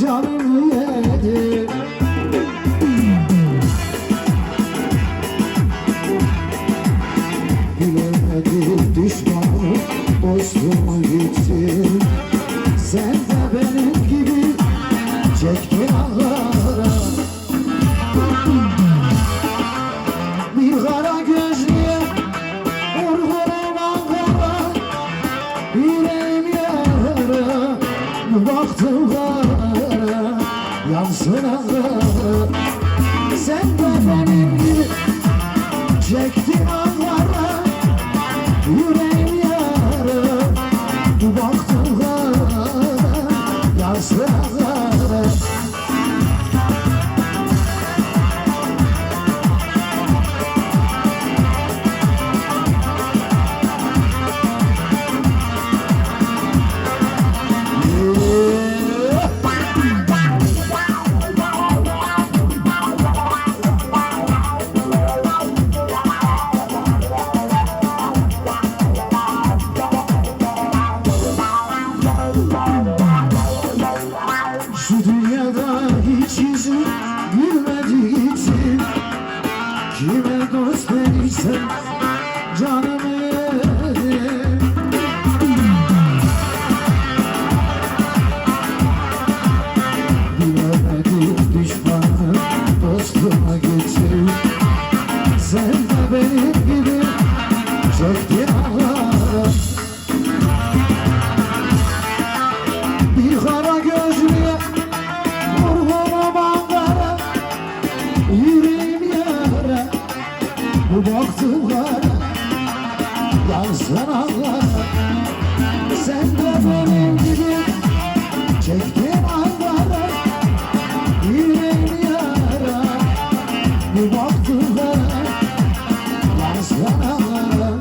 canımı yedi Bilemedim düşmanım dostum gitti Sen gibi çektin ağlara Bir kara gözlüye vurgunum Ankara. Yüreğim yara baktım kara Ağlara Sen de benim gibi Çektin ağlara Şu dünyada hiç yüzüm gülmediği için Kime dost dediysem canımı Bilemedim düşmanım dostuma getir Sen benim gibi çektin ağlara Bir kara Bu baktığımlar Yazdan ağlar. Sen de benim gibi Çektin ağlara Yüreğini yara. Bu baktığımlar Yazdan ağlar.